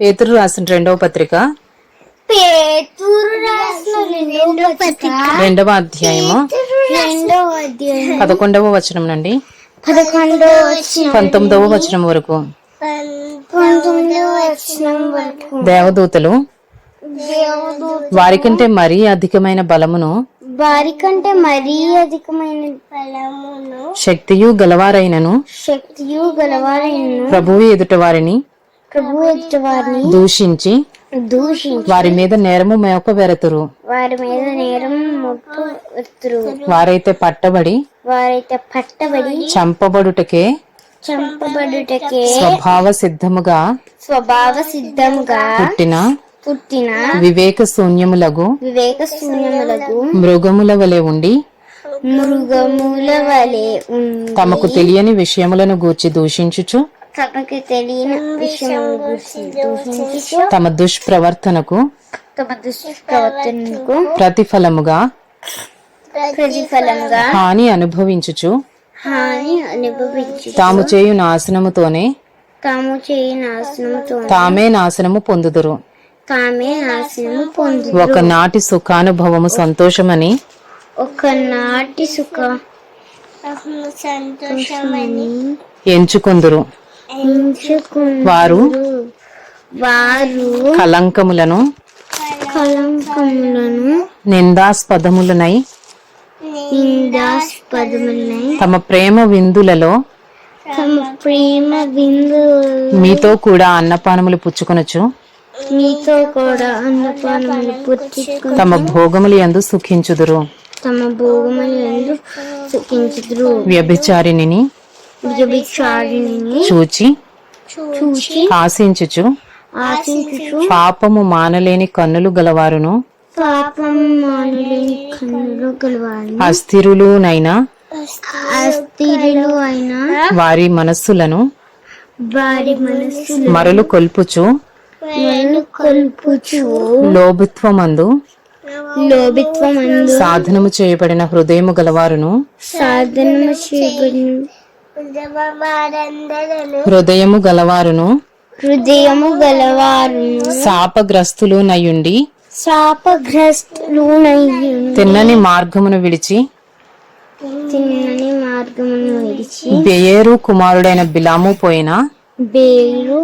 పేతురు రాసిన రెండవ పత్రిక. పేతురు రాసిన రెండో పత్రిక. రెండవ అధ్యాయము. పదకొండవ వచనం నుండి. పంతొమ్మిదవ వచనం వరకు. పంతొమ్మిదో వచనం వరకు. దేవదూతలు. వారికంటే మరీ అధికమైన బలమును. వారి కంటే మరీ అధికమైన ఫలమును శక్తియు గలవారైనను. శక్తియు గలవారైన ప్రభువు ఎదుట వారిని. ప్రభు ఎదుటి వారిని దూషించి దూషించి వారి మీద నేరము మేక వెరతురు వారి మీద నేరం ముప్పు ఎత్తురు వారైతే పట్టబడి వారైతే పట్టబడి చంపబడుటకే చంపబడుటకే స్వభావ సిద్ధముగా స్వభావ సిద్ధముగా పుట్టిన పుట్టిన వివేక శూన్యములగు వివేక శూన్యములకు మృగముల వలె ఉండి మృగముల వలె తమకు తెలియని విషయములను గూర్చి దూషించుచు తమకు తెలియని విషయం తమ దుష్ప్రవర్తనకు తమ దుష్ప్రవర్తనకు ప్రతిఫలముగా ప్రతిఫలంగా హాని అనుభవించుచు హాని అనుభవించు తాము చేయు నాశనముతోనే తాము చేయి నాశనంతో తామే నాశనము పొందుదురు. తామే నాశనము పొందు ఒకనాటి సుఖానుభవము సంతోషమని ఒకనాటి సుఖ సంతోషమని ఎంచుకొందురు. వారు వారు కలంకములను కలంకములను నిందాస్పదములనై నిందాస్పదములై తమ ప్రేమ విందులలో తమ ప్రేమ బిందు మీతో కూడా అన్నపానములు పుచ్చుకొనొచ్చు మీతో కూడా అన్నపానములు పుచ్చుకుని తమ భోగములు యందు సుఖించుదురు. తమ భోగములు ఎందు సుఖించుదురు. వ్యభిచారిణిని చూచి చూచి ఆశించుచు. పాపము మానలేని కన్నులు గలవారును. అస్థిరులునైనా అస్థిరులు అయిన వారి మనస్సులను వారి మనస్సు మరలు కొల్పుచు. కొల్పుచు. లోభిత్వమందు లోభిత్వమందు సాధనము చేయబడిన హృదయము గలవారును. సాధనము చేయబడిన హృదయము గలవారును హృదయము గలవారు శాపగ్రస్తులు నయుండి శాపగ్రస్తులు తిన్నని మార్గమును విడిచి తిన్నని మార్గమును విడిచి బెయేరు కుమారుడైన బిలాము పోయిన బేరు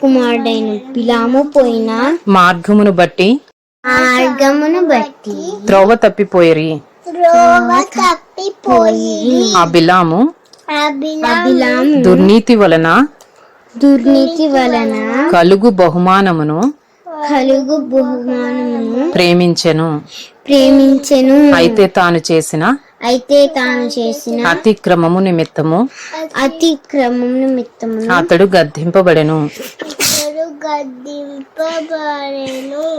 కుమారుడైన బిలాము పోయిన మార్గమును బట్టి మార్గమును బట్టి త్రోవ తప్పిపోయిరి. తప్పిపోయి ఆ బిలాము దుర్నీతి వలన దుర్నీతి వలన కలుగు బహుమానమును కలుగు బహుమానమును ప్రేమించెను. ప్రేమించెను. అయితే తాను చేసిన అయితే తాను చేసిన అతిక్రమము నిమిత్తము అతిక్రమం నిమిత్తమును అతడు గద్దింపబడెను.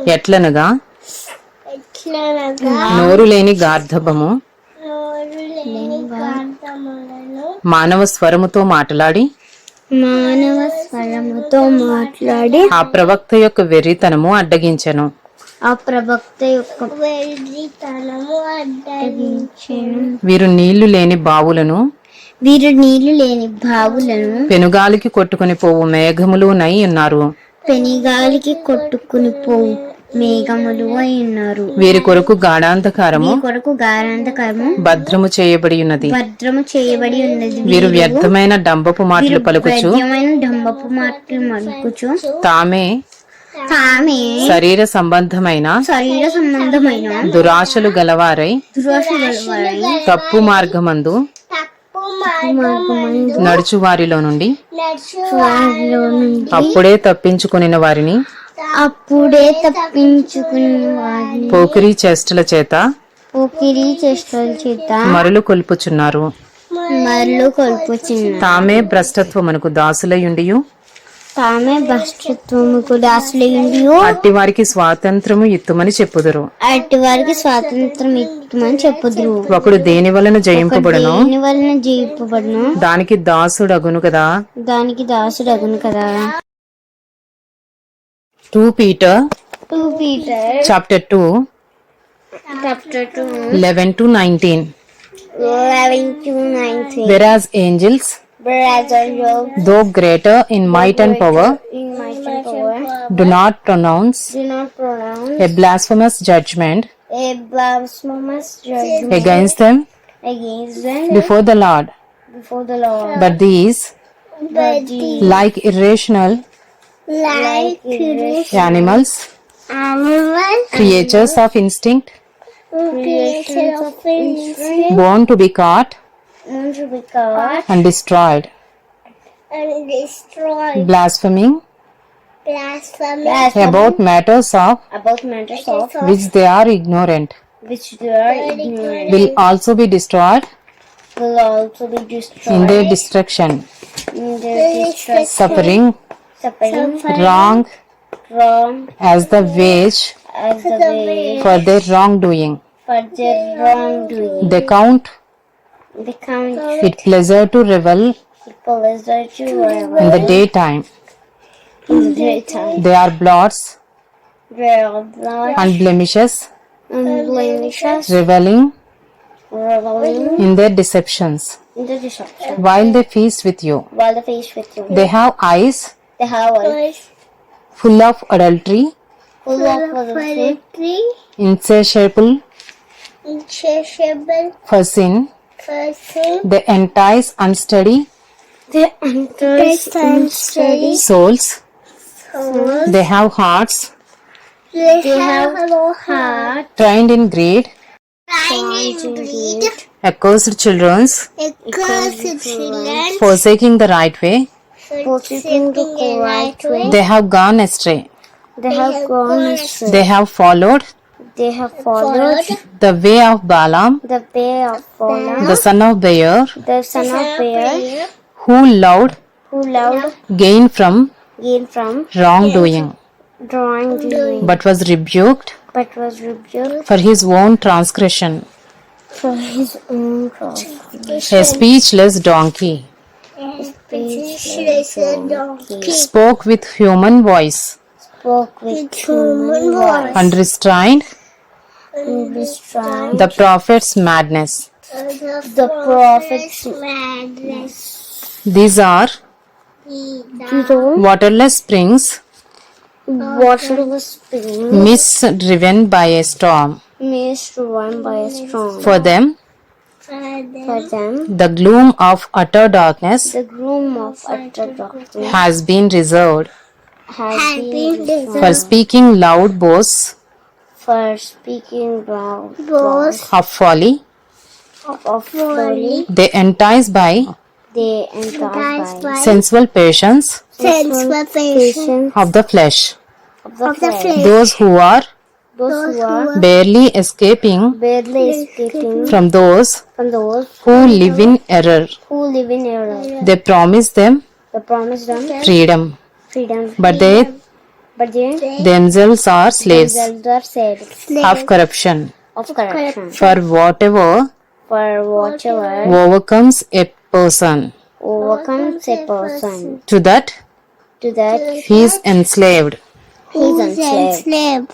ఎట్లనగా? నోరు లేని గార్ధబము మానవ స్వరముతో మాట్లాడి మానవ స్వరముతో మాట్లాడి ఆ ప్రవక్త యొక్క వెర్రితనము అడ్డగించెను. ఆ ప్రవక్త యొక్క వెర్రితనము అడ్డగించెను. వీరు నీళ్ళు లేని బావులను వీరు నీళ్ళు లేని బావులను పెనుగాలికి కొట్టుకుని పోవు మేఘములు నై ఉన్నారు. పెనిగాలికి కొట్టుకుని పోవు. మేఘములు అయి ఉన్నారు వీరి కొరకు గాఢాంధకారము కొరకు గారాంధకరము భద్రము చేయబడి ఉన్నది భద్రము చేయబడి ఉన్నది వీరు వ్యర్థమైన డంబపు మాటలు పలుకుచు డంబపు మాటలు మలుకుచు తామే తామే శరీర సంబంధమైన శరీర సంబంధమైన దురాశలు గలవారై దురాశ గలవారై తప్పు మార్గమందు నడుచు వారిలో నుండి వారిలో నుండి అప్పుడే తప్పించుకుని వారిని అప్పుడే తప్పించుకుని పోకిరీ చేష్టల చేత పోకిరి చేష్టల చేత మరులు కొల్పుచున్నారు. మరలు కొల్పుచున్నారు. తామే భ్రష్టత్వమునకు దాసులయుండియు. తామే భ్రష్టత్వముకు దాసులయ్యుండి అట్టి వారికి స్వాతంత్రము ఇత్తుమని చెప్పుదురు. అటు వారికి స్వాతంత్రం ఇవ్వమని చెప్పుదురు. ఒకడు దేని వలన జయింపబడును? దేని వలన జయింపబడును? దానికి దాసుడగును కదా? దానికి దాసుడు అగును కదా? 2 Peter. 2 Peter. Chapter 2 chapter 2 11 to 19 11 to 19 whereas angels whereas angels. though greater in might and power in might and power. do not pronounce do not pronounce a blasphemous judgment a blasphemous judgment against them against them before the Lord. before the Lord. But these but these like irrational like animals, animals, creatures of instinct, creatures of instinct, born to be caught. Known to be caught. And destroyed, and destroyed. blaspheming. Blasphemy about matters of about matters of which they are ignorant, which they are ignorant. will also be destroyed. Will also be destroyed. In their destruction, in their distress, suffering suffering wrong wrong as the wage as the way for their wrongdoing. for their wrongdoing. They count They count it pleasure to revel people as the true in the daytime. in the daytime. They are blots They are blood and blemishes, and blemishes, reveling reveling in their deceptions. in the destruction. While they feast with you, While the face with you, they have eyes they have eyes full of adultery, full of adultery, insatiable insatiable for sin. person. They entice unsteady They enter unsteady souls. souls. They have hearts. They have heart, trained in greed, trying to read, accursed children, accursed children, forsaking the right way. Forsaking the right way. They have gone astray. They have gone astray. They have followed They have followed the way of Balaam, the way of Balaam, the son of Beor, the son of Bear, who loved who loved gain from gain from wrongdoing, drawing doing, but was rebuked but was rebuked for his own transgression. for his own cross. A speechless donkey Speechless donkey spoke with human voice, spoke with human voice, unrestrained and restrained the prophet's madness. the prophet's madness. These are waterless springs water was spring misdriven by a storm. mist run by a storm. For them, For them, the gloom of utter darkness the gloom of utter darkness has been reserved has been reserved for speaking loud boasts for speaking loud boast of folly. of folly. They entice by They entice by sensual passions sensual patience of the flesh. of the flesh. Those who are Those who are barely escaping barely escaping from those from those who live in error. who live in error. They promise them The promise them freedom, freedom, but they but they themselves are slaves themselves are slaves of corruption. of corruption. For whatever For whatever overcomes a person, overcomes a person, to that to that he is enslaved. he is enslaved.